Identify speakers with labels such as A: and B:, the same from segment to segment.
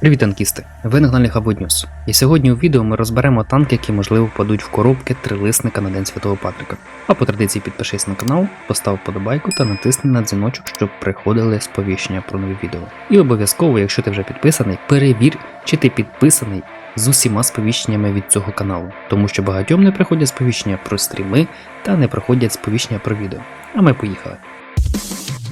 A: Привіт, танкісти! Ви на каналі Хабут News. І сьогодні у відео ми розберемо танки, які можливо впадуть в коробки трилисника на День Святого Патрика. А по традиції підпишись на канал, постав подобайку та натисни на дзвіночок, щоб приходили сповіщення про нові відео. І обов'язково, якщо ти вже підписаний, перевір, чи ти підписаний з усіма сповіщеннями від цього каналу, тому що багатьом не приходять сповіщення про стріми та не приходять сповіщення про відео. А ми поїхали.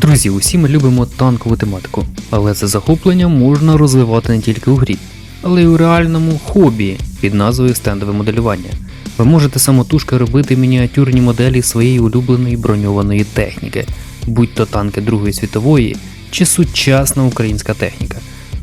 A: Друзі, усі ми любимо танкову тематику, але це захоплення можна розвивати не тільки у грі, але й у реальному хобі під назвою стендове моделювання. Ви можете самотужки робити мініатюрні моделі своєї улюбленої броньованої техніки, будь то танки Другої світової чи сучасна українська техніка.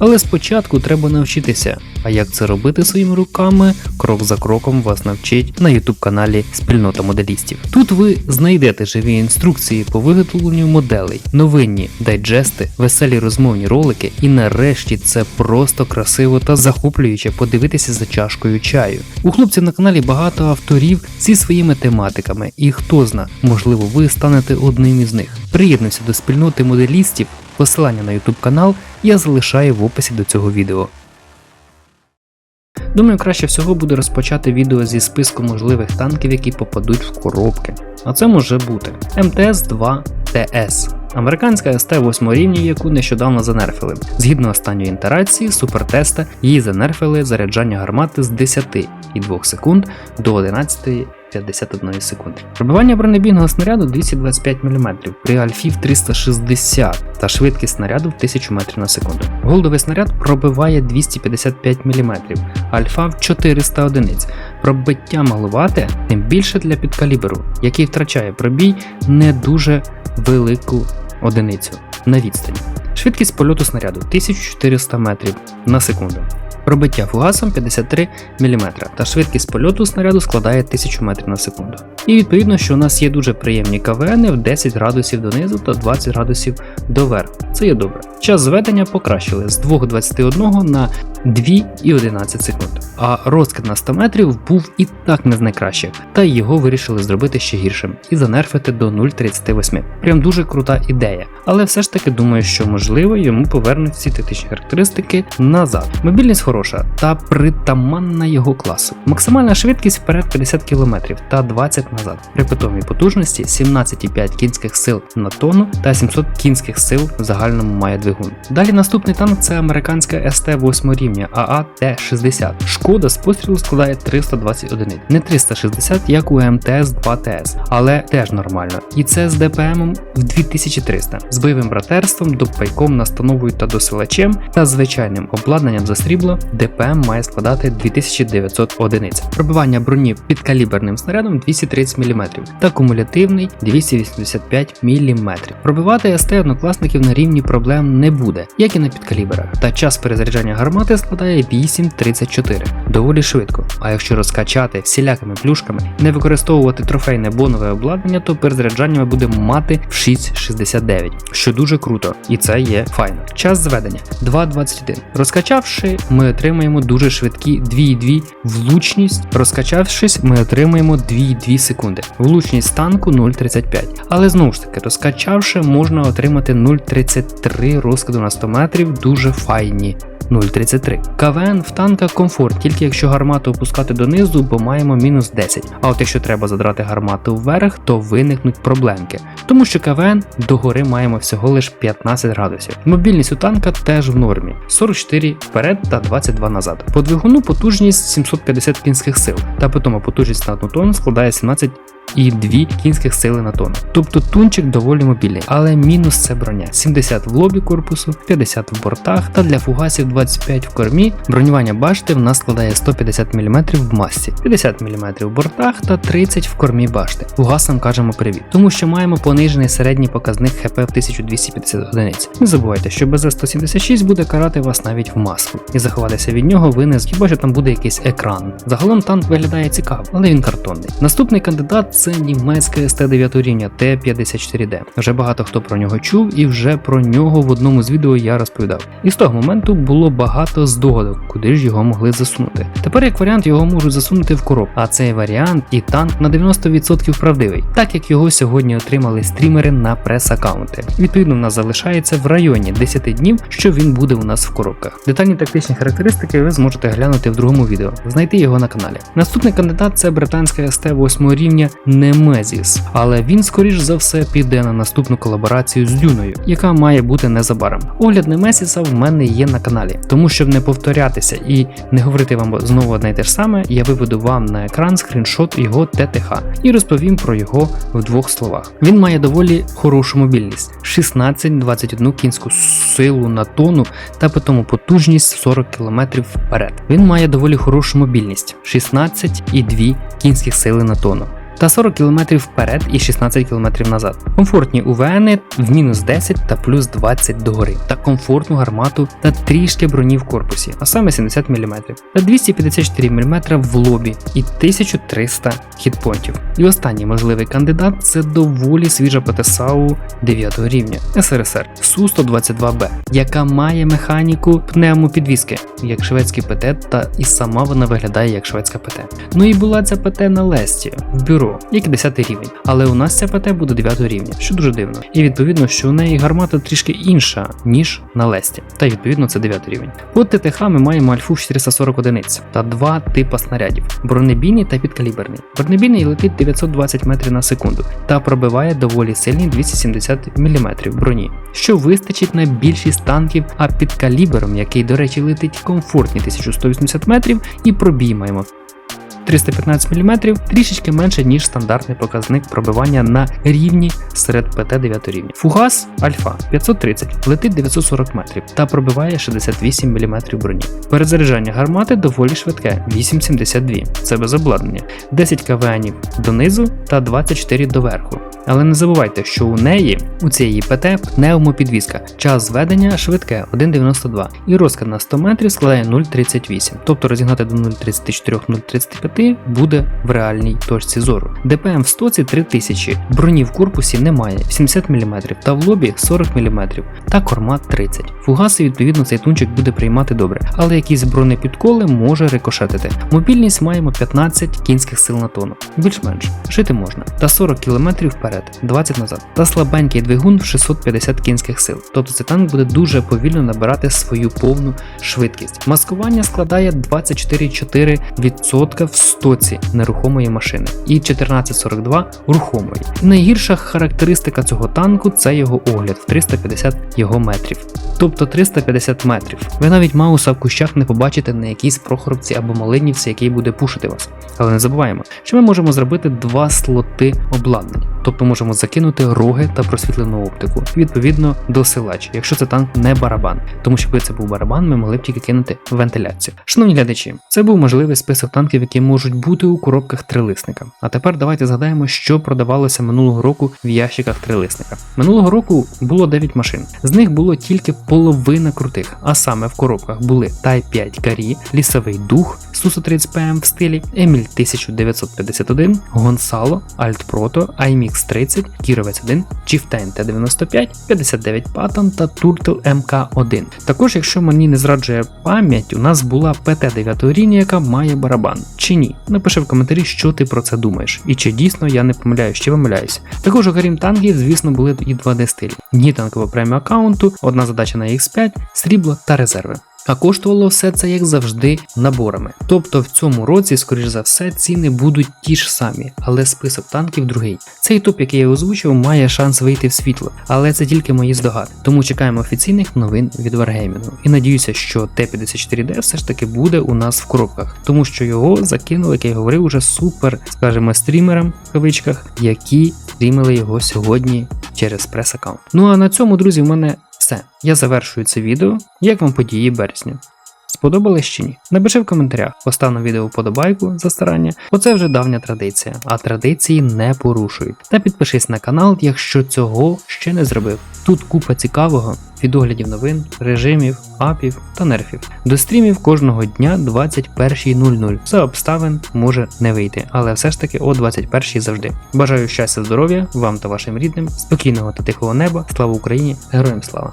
A: Але спочатку треба навчитися, а як це робити своїми руками, крок за кроком вас навчить на YouTube каналі Спільнота моделістів. Тут ви знайдете живі інструкції по виготовленню моделей, новинні дайджести, веселі розмовні ролики, і нарешті це просто красиво та захоплююче подивитися за чашкою чаю. У хлопців на каналі багато авторів зі своїми тематиками, і хто зна, можливо, ви станете одним із них. Приєднуйся до спільноти моделістів. Посилання на YouTube канал я залишаю в описі до цього відео. Думаю, краще всього буде розпочати відео зі списку можливих танків, які попадуть в коробки. А це може бути МТС-2 ТС. Американська СТ 8 рівня, яку нещодавно занерфили. Згідно останньої інтерації супертеста, її занерфили заряджання гармати з 10,2 секунд до 11,51 секунди. Пробивання бронебійного снаряду 225 мм при альфі в 360 та швидкість снаряду в 1000 метрів на секунду. Голдовий снаряд пробиває 255 мм, альфа в 400 одиниць. Пробиття малувате, тим більше для підкаліберу, який втрачає пробій не дуже велику одиницю на відстані. Швидкість польоту снаряду 1400 метрів на секунду. Пробиття фугасом 53 мм та швидкість польоту снаряду складає 1000 метрів на секунду. І відповідно, що у нас є дуже приємні КВН в 10 градусів донизу та 20 градусів доверху. Це є добре. Час зведення покращили з 2,21 на 2,11 секунд. А розкид на 100 метрів був і так не з найкращих, та його вирішили зробити ще гіршим і занерфити до 0,38. Прям дуже крута ідея. Але все ж таки думаю, що можливо йому повернуть всі тактичні характеристики назад. Мобільність хороша та притаманна його класу. Максимальна швидкість вперед 50 км та 20 назад. При питомій потужності 17,5 кінських сил на тонну та 700 кінських сил в загальному має двигун. Далі наступний танк це американська СТ-8 рівня АА Т-60. Шкода з пострілу складає 320 одиниць. Не 360, як у МТС-2 ТС, але теж нормально. І це з ДПМом в 2300, з бойовим братерством, допайком, настановою та досилачем та звичайним обладнанням за срібло ДПМ має складати 2900 одиниць. Пробивання броні підкаліберним снарядом 230 мм та кумулятивний 285 мм. Пробивати СТ однокласників на рівні проблем не буде, як і на підкаліберах. Та час перезаряджання гармати складає 8.34, доволі швидко. А якщо розкачати всілякими плюшками не використовувати трофейне бонове обладнання, то перезаряджання ми будемо мати в 6.69, що дуже круто, і це є файно. Час зведення 2.21. Розкачавши, ми отримаємо дуже швидкі 2.2 влучність. Розкачавшись, ми отримаємо 2.2 секунди. Влучність танку 0.35. Але знову ж таки, розкачавши, можна отримати 0.33 розкиду на 100 метрів, дуже файні. 0,33. КВН в танка комфорт, тільки якщо гармату опускати донизу, бо маємо мінус 10. А от якщо треба задрати гармату вверх, то виникнуть проблемки. Тому що КВН догори маємо всього лише 15 градусів. Мобільність у танка теж в нормі: 44 вперед та 22 назад. По двигуну потужність 750 кінських сил, та питома потужність на одну тонну складає 17 і 2 кінських сили на тонну. Тобто тунчик доволі мобільний, але мінус це броня: 70 в лобі корпусу, 50 в бортах та для фугасів 25 в кормі. Бронювання башти в нас складає 150 мм в масці, 50 мм в бортах та 30 в кормі башти. Фугасам кажемо привіт, тому що маємо понижений середній показник ХП в 1250 одиниць. Не забувайте, що БЗ-176 буде карати вас навіть в маску, і заховатися від нього ви не хіба що там буде якийсь екран. Загалом танк виглядає цікаво, але він картонний. Наступний кандидат це німецька СТ-9 рівня Т-54Д. Вже багато хто про нього чув, і вже про нього в одному з відео я розповідав. І з того моменту було багато здогадок, куди ж його могли засунути. Тепер, як варіант, його можуть засунути в короб, а цей варіант і танк на 90% правдивий, так як його сьогодні отримали стрімери на прес-аккаунти. Відповідно, в нас залишається в районі 10 днів, що він буде у нас в коробках. Детальні тактичні характеристики ви зможете глянути в другому відео, знайти його на каналі. Наступний кандидат це британська СТ 8 рівня Немезіс, але він скоріш за все піде на наступну колаборацію з Дюною, яка має бути незабаром. Огляд Немезіса в мене є на каналі, тому щоб не повторятися і не говорити вам знову одне й те ж саме, я виведу вам на екран скріншот його ТТХ і розповім про його в двох словах. Він має доволі хорошу мобільність: 16-21 кінську силу на тонну та питому потужність 40 км вперед. Він має доволі хорошу мобільність 16,2 кінських сили на тонну. Та 40 км вперед і 16 км назад. Комфортні УВН в мінус 10 та плюс 20 догори, та комфортну гармату та трішки броні в корпусі, а саме 70 мм, та 254 мм в лобі і 1300 хітпонтів. І останній можливий кандидат це доволі свіжа ПТСАУ 9 рівня СРСР Су-122Б, яка має механіку пневмопідвіски, як шведський ПТ, та і сама вона виглядає як шведська ПТ. Ну і була ця ПТ на Лесті в бюро, як і 10 рівень, але у нас ця ПТ буде 9 рівня, що дуже дивно. І відповідно, що у неї гармата трішки інша, ніж на Лесті, та відповідно це 9 рівень. По ТТХ ми маємо альфу 440 одиниць та два типа снарядів: бронебійний та підкаліберний. Бронебійний летить 920 метрів на секунду та пробиває доволі сильні 270 мм броні, що вистачить на більшість танків, а під калібером, який, до речі, летить комфортні 1180 метрів, і пробій маємо 315 мм трішечки менше, ніж стандартний показник пробивання на рівні серед ПТ 9 рівня. Фугас Альфа 530 летить 940 метрів та пробиває 68 мм броні. Перезаряджання гармати доволі швидке 8,72. Це без обладнання, 10 КВНів донизу та 24 доверху. Але не забувайте, що у неї, у цієї ПТ, пневмопідвізка. Час зведення швидке 1,92 і розкид на 100 метрів складає 0,38. Тобто розігнати до 0,34-0,35 буде в реальній точці зору. ДПМ в стоці 3000, броні в корпусі немає 70 мм та в лобі 40 мм та корма 30. Фугаси, відповідно, цей тунчик буде приймати добре, але якісь бронепідколи може рикошетити. Мобільність маємо 15 кінських сил на тонну, більш-менш жити можна, та 40 км вперед, 20 назад, та слабенький двигун в 650 кінських сил. Тобто цей танк буде дуже повільно набирати свою повну швидкість. Маскування складає 24,4% в стоці нерухомої машини і 14,42 рухомої. Найгірша характеристика цього танку це його огляд в 350 його метрів. Тобто 350 метрів. Ви навіть Мауса в кущах не побачите на якійсь прохоробці або малинівці, який буде пушити вас. Але не забуваємо, що ми можемо зробити два слоти обладнання, тобто можемо закинути роги та просвітлену оптику, відповідно досилач, якщо це танк не барабан. Тому що якби це був барабан, ми могли б тільки кинути вентиляцію. Шановні глядачі, це був можливий список танків, які можуть бути у коробках трилисника. А тепер давайте згадаємо, що продавалося минулого року в ящиках трилисника. Минулого року було 9 машин, з них було тільки половина крутих, а саме в коробках були Type 5 Карі, Лісовий Дух, Су-130 ПМ в стилі, Еміль 1951, Гонсало, Альт Прото, IMX 30, Кіровець 1, Chieftain T95, 59 Patton та Turtle MK1. Також, якщо мені не зраджує пам'ять, у нас була ПТ 9 рівня, яка має барабан. Чи ні? Напиши в коментарі, що ти про це думаєш, і чи дійсно я не помиляюсь, чи помиляюсь. Також окрім танків, звісно, були і 2D стилі. Дні танкового преміум аккаунту, одна задача на X5, срібло та резерви. А коштувало все це, як завжди, наборами. Тобто в цьому році, скоріш за все, ціни будуть ті ж самі, але список танків другий. Цей топ, який я озвучив, має шанс вийти в світло, але це тільки мої здогади. Тому чекаємо офіційних новин від Wargaming. І надіюся, що Т-54D все ж таки буде у нас в коробках, тому що його закинули, як я говорив, уже супер, скажімо, стрімерам в кавичках, які стрімили його сьогодні через прес-аккаунт. Ну а на цьому, друзі, в мене все. Я завершую це відео. Як вам події березня? Сподобалось чи ні? Напиши в коментарях, постав на відео вподобайку за старання, бо це вже давня традиція, а традиції не порушують. Та підпишись на канал, якщо цього ще не зробив. Тут купа цікавого від оглядів новин, режимів, апів та нерфів. До стрімів кожного дня 21.00. За обставин може не вийти, але все ж таки о 21.00 завжди. Бажаю щастя, здоров'я вам та вашим рідним, спокійного та тихого неба. Слава Україні! Героям слава!